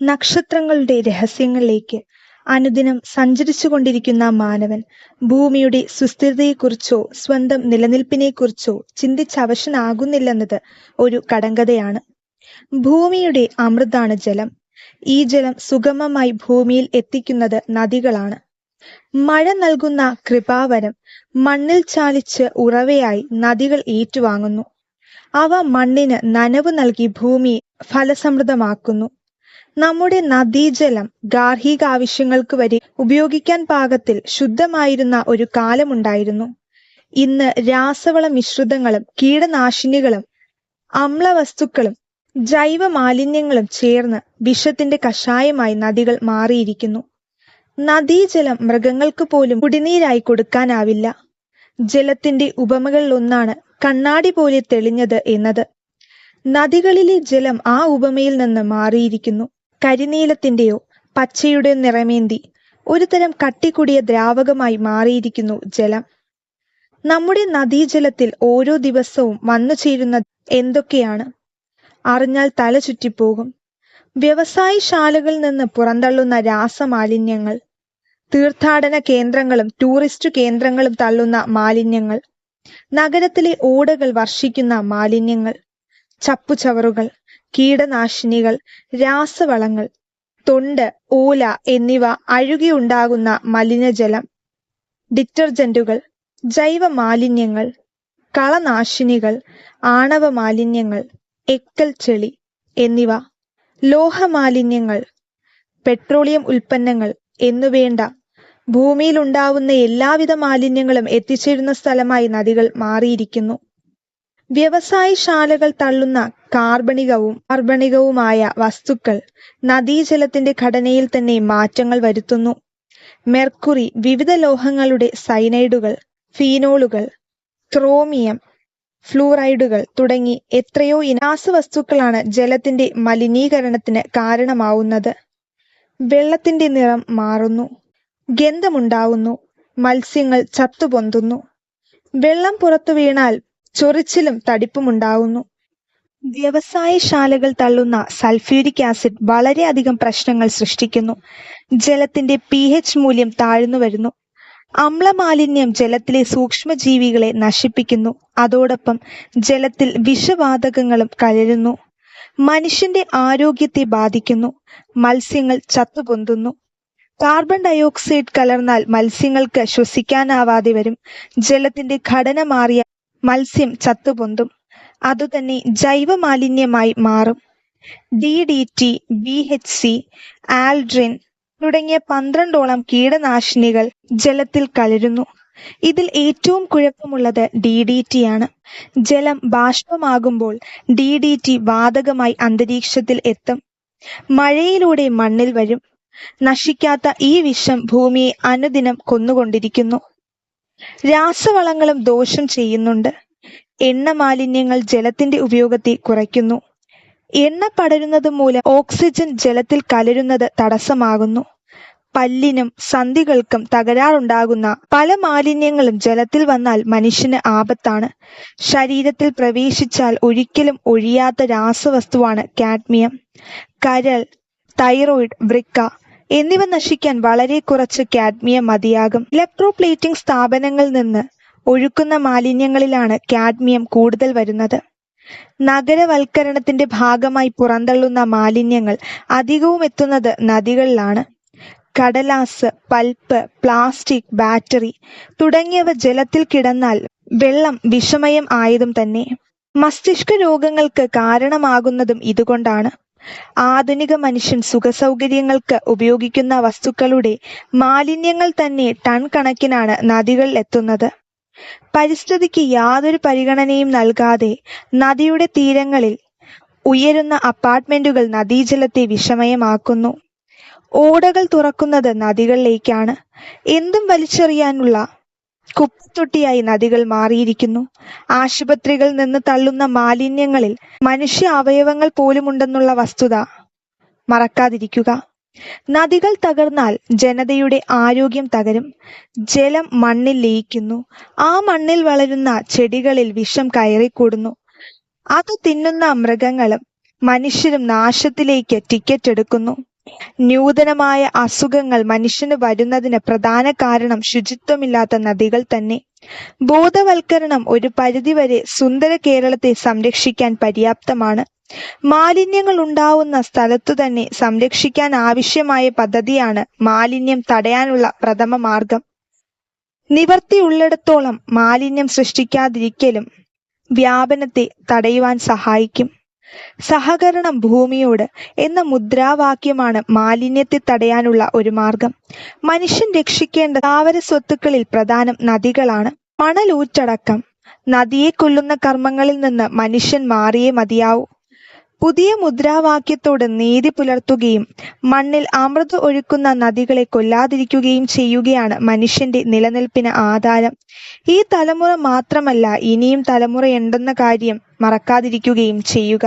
നക്ഷത്രങ്ങളുടെ രഹസ്യങ്ങളിലേക്ക് അനുദിനം സഞ്ചരിച്ചുകൊണ്ടിരിക്കുന്ന മാനവൻ ഭൂമിയുടെ സുസ്ഥിരതയെക്കുറിച്ചോ സ്വന്തം നിലനിൽപ്പിനെക്കുറിച്ചോ ചിന്തിച്ചവശനാകുന്നില്ലെന്നത് ഒരു കടങ്കഥയാണ്. ഭൂമിയുടെ അമൃതാണ് ജലം. ഈ ജലം സുഗമമായി ഭൂമിയിൽ എത്തിക്കുന്നത് നദികളാണ്. മഴ നൽകുന്ന കൃപാവരം മണ്ണിൽ ചാലിച്ച് ഉറവയായി നദികൾ ഏറ്റുവാങ്ങുന്നു. അവ മണ്ണിന് നനവ് നൽകി ഭൂമി ഫലസമൃദ്ധമാക്കുന്നു. നമ്മുടെ നദീജലം ഗാർഹിക ആവശ്യങ്ങൾക്ക് വരെ ഉപയോഗിക്കാൻ പാകത്തിൽ ശുദ്ധമായിരുന്ന ഒരു കാലമുണ്ടായിരുന്നു. ഇന്ന് രാസവള മിശ്രിതങ്ങളും കീടനാശിനികളും അമ്ലവസ്തുക്കളും ജൈവ മാലിന്യങ്ങളും ചേർന്ന് വിഷത്തിന്റെ കഷായമായി നദികൾ മാറിയിരിക്കുന്നു. നദീജലം മൃഗങ്ങൾക്ക് പോലും കുടിനീരായി കൊടുക്കാനാവില്ല. ജലത്തിന്റെ ഉപമകളിലൊന്നാണ് കണ്ണാടി പോലെ തെളിഞ്ഞത് എന്നത്. നദികളിലെ ജലം ആ ഉപമയിൽ നിന്ന് മാറിയിരിക്കുന്നു. കരിനീലത്തിന്റെയോ പച്ചയുടെ നിറമേന്തി ഒരുതരം കട്ടിക്കുടിയ ദ്രാവകമായി മാറിയിരിക്കുന്നു ജലം. നമ്മുടെ നദീജലത്തിൽ ഓരോ ദിവസവും വന്നു ചേരുന്ന എന്തൊക്കെയാണ്? അറിഞ്ഞാൽ തല ചുറ്റിപ്പോകും. വ്യവസായശാലകളിൽ നിന്ന് പുറന്തള്ളുന്ന രാസമാലിന്യങ്ങൾ തീർത്ഥാടന കേന്ദ്രങ്ങളും ടൂറിസ്റ്റ് കേന്ദ്രങ്ങളും തള്ളുന്ന മാലിന്യങ്ങൾ നഗരത്തിലെ ഓടകൾ വർഷിക്കുന്ന മാലിന്യങ്ങൾ ചപ്പുചവറുകൾ കീടനാശിനികൾ രാസവളങ്ങൾ തൊണ്ട് ഓല എന്നിവ അഴുകിയുണ്ടാകുന്ന മലിനജലം ഡിറ്റർജന്റുകൾ ജൈവ മാലിന്യങ്ങൾ കളനാശിനികൾ ആണവ മാലിന്യങ്ങൾ എക്കൽ ചെളി എന്നിവ ലോഹമാലിന്യങ്ങൾ പെട്രോളിയം ഉൽപ്പന്നങ്ങൾ എന്നുവേണ്ട. ഭൂമിയിലുണ്ടാവുന്ന എല്ലാവിധ മാലിന്യങ്ങളും എത്തിച്ചേരുന്ന സ്ഥലമായി നദികൾ മാറിയിരിക്കുന്നു. വ്യവസായശാലകൾ തള്ളുന്ന കാർബണികവും കാർബണികവുമായ വസ്തുക്കൾ നദീജലത്തിന്റെ ഘടനയിൽ തന്നെ മാറ്റങ്ങൾ വരുത്തുന്നു. മെർക്കുറി വിവിധ ലോഹങ്ങളുടെ സൈനൈഡുകൾ ഫീനോളുകൾ ക്രോമിയം ഫ്ലൂറൈഡുകൾ തുടങ്ങി എത്രയോ രാസവസ്തുക്കളാണ് ജലത്തിന്റെ മലിനീകരണത്തിന് കാരണമാവുന്നത്. വെള്ളത്തിന്റെ നിറം മാറുന്നു. ഗന്ധമുണ്ടാവുന്നു. മത്സ്യങ്ങൾ ചത്തുപൊന്തുന്നു. വെള്ളം പുറത്തു വീണാൽ ചൊറിച്ചിലും തടിപ്പുമുണ്ടാവുന്നു. വ്യവസായശാലകൾ തള്ളുന്ന സൾഫ്യൂരിക് ആസിഡ് വളരെയധികം പ്രശ്നങ്ങൾ സൃഷ്ടിക്കുന്നു. ജലത്തിന്റെ പി എച്ച് മൂല്യം താഴ്ന്നു വരുന്നു. അമ്ലമാലിന്യം ജലത്തിലെ സൂക്ഷ്മജീവികളെ നശിപ്പിക്കുന്നു. അതോടൊപ്പം ജലത്തിൽ വിഷവാതകങ്ങളും കലരുന്നു. മനുഷ്യന്റെ ആരോഗ്യത്തെ ബാധിക്കുന്നു. മത്സ്യങ്ങൾ ചത്തുപൊന്തുന്നു. കാർബൺ ഡയോക്സൈഡ് കലർന്നാൽ മത്സ്യങ്ങൾക്ക് ശ്വസിക്കാനാവാതെ വരും. ജലത്തിന്റെ ഘടന മാറിയ മത്സ്യം ചത്തുപൊന്തും. അതുതന്നെ ജൈവമാലിന്യമായി മാറും. D D T B H C aldrin തുടങ്ങിയ പന്ത്രണ്ടോളം കീടനാശിനികൾ ജലത്തിൽ കലരുന്നു. ഇതിൽ ഏറ്റവും കുഴപ്പമുള്ളത് ഡി ഡി ടി ആണ്. ജലം ബാഷ്പമാകുമ്പോൾ ഡി ഡി ടി വാതകമായി അന്തരീക്ഷത്തിൽ എത്തും. മഴയിലൂടെ മണ്ണിൽ വരും. നശിക്കാത്ത ഈ വിഷം ഭൂമിയെ അനുദിനം കൊന്നുകൊണ്ടിരിക്കുന്നു. രാസവളങ്ങളും ദോഷം ചെയ്യുന്നുണ്ട്. എണ്ണ മാലിന്യങ്ങൾ ജലത്തിന്റെ ഉപയോഗത്തെ കുറയ്ക്കുന്നു. എണ്ണ പടരുന്നത് മൂലം ഓക്സിജൻ ജലത്തിൽ കലരുന്നത് തടസ്സമാകുന്നു. പല്ലിനും സന്ധികൾക്കും തകരാറുണ്ടാകുന്ന പല മാലിന്യങ്ങളും ജലത്തിൽ വന്നാൽ മനുഷ്യന് ആപത്താണ്. ശരീരത്തിൽ പ്രവേശിച്ചാൽ ഒരിക്കലും ഒഴിയാത്ത രാസവസ്തുവാണ് കാഡ്മിയം. കരൾ തൈറോയിഡ് വൃക്ക എന്നിവ നശിക്കാൻ വളരെ കുറച്ച് കാഡ്മിയം മതിയാകും. ഇലക്ട്രോപ്ലേറ്റിംഗ് സ്ഥാപനങ്ങളിൽ നിന്ന് ഒഴുക്കുന്ന മാലിന്യങ്ങളിലാണ് കാഡ്മിയം കൂടുതൽ വരുന്നത്. നഗരവൽക്കരണത്തിന്റെ ഭാഗമായി പുറന്തള്ളുന്ന മാലിന്യങ്ങൾ അധികവും എത്തുന്നത് നദികളിലാണ്. കടലാസ് പൽപ്പ്, പ്ലാസ്റ്റിക് ബാറ്ററി തുടങ്ങിയവ ജലത്തിൽ കിടന്നാൽ വെള്ളം വിഷമയം ആയതും തന്നെ. മസ്തിഷ്ക രോഗങ്ങൾക്ക് കാരണമാകുന്നതും ഇതുകൊണ്ടാണ്. ആധുനിക മനുഷ്യൻ സുഖസൗകര്യങ്ങൾക്ക് ഉപയോഗിക്കുന്ന വസ്തുക്കളുടെ മാലിന്യങ്ങൾ തന്നെ ടൺ കണക്കിനാണ് നദികളിൽ എത്തുന്നത്. പരിസ്ഥിതിക്ക് യാതൊരു പരിഗണനയും നൽകാതെ നദിയുടെ തീരങ്ങളിൽ ഉയരുന്ന അപ്പാർട്ട്മെന്റുകൾ നദീജലത്തെ വിഷമയമാക്കുന്നു. ഓടകൾ തുറക്കുന്നത് നദികളിലേക്കാണ്. എന്തും വലിച്ചെറിയാനുള്ള കുപ്പത്തൊട്ടിയായി നദികൾ മാറിയിരിക്കുന്നു. ആശുപത്രികളിൽ നിന്ന് തള്ളുന്ന മാലിന്യങ്ങളിൽ മനുഷ്യ അവയവങ്ങൾ പോലുമുണ്ടെന്നുള്ള വസ്തുത മറക്കാതിരിക്കുക. നദികൾ തകർന്നാൽ ജനതയുടെ ആരോഗ്യം തകരും. ജലം മണ്ണിൽ ലയിക്കുന്നു. ആ മണ്ണിൽ വളരുന്ന ചെടികളിൽ വിഷം കയറിക്കൂടുന്നു. അത് തിന്നുന്ന മൃഗങ്ങളും മനുഷ്യരും നാശത്തിലേക്ക് ടിക്കറ്റ് എടുക്കുന്നു. നൂതനമായ അസുഖങ്ങൾ മനുഷ്യന് വരുന്നതിന് പ്രധാന കാരണം ശുചിത്വമില്ലാത്ത നദികൾ തന്നെ. ബോധവൽക്കരണം ഒരു പരിധിവരെ സുന്ദര കേരളത്തെ സംരക്ഷിക്കാൻ പര്യാപ്തമാണ്. മാലിന്യങ്ങൾ ഉണ്ടാവുന്ന സ്ഥലത്തു തന്നെ സംരക്ഷിക്കാൻ ആവശ്യമായ പദ്ധതിയാണ് മാലിന്യം തടയാനുള്ള പ്രഥമ മാർഗം. നിവർത്തിയുള്ളിടത്തോളം മാലിന്യം സൃഷ്ടിക്കാതിരിക്കലും വ്യാപനത്തെ തടയുവാൻ സഹായിക്കും. സഹകരണം ഭൂമിയോട് എന്ന മുദ്രാവാക്യമാണ് മാലിന്യത്തെ തടയാനുള്ള ഒരു മാർഗം. മനുഷ്യൻ രക്ഷിക്കേണ്ട താവര സ്വത്തുക്കളിൽ പ്രധാനം നദികളാണ്. മണലൂറ്റടക്കം നദിയെ കൊല്ലുന്ന കർമ്മങ്ങളിൽ നിന്ന് മനുഷ്യൻ മാറിയേ മതിയാവൂ. പുതിയ മുദ്രാവാക്യത്തോട് നീതി പുലർത്തുകയും മണ്ണിൽ അമൃത് ഒഴുക്കുന്ന നദികളെ കൊല്ലാതിരിക്കുകയും ചെയ്യുകയാണ് മനുഷ്യന്റെ നിലനിൽപ്പിന് ആധാരം. ഈ തലമുറ മാത്രമല്ല ഇനിയും തലമുറയുണ്ടെന്ന കാര്യം മറക്കാതിരിക്കുകയും ചെയ്യുക.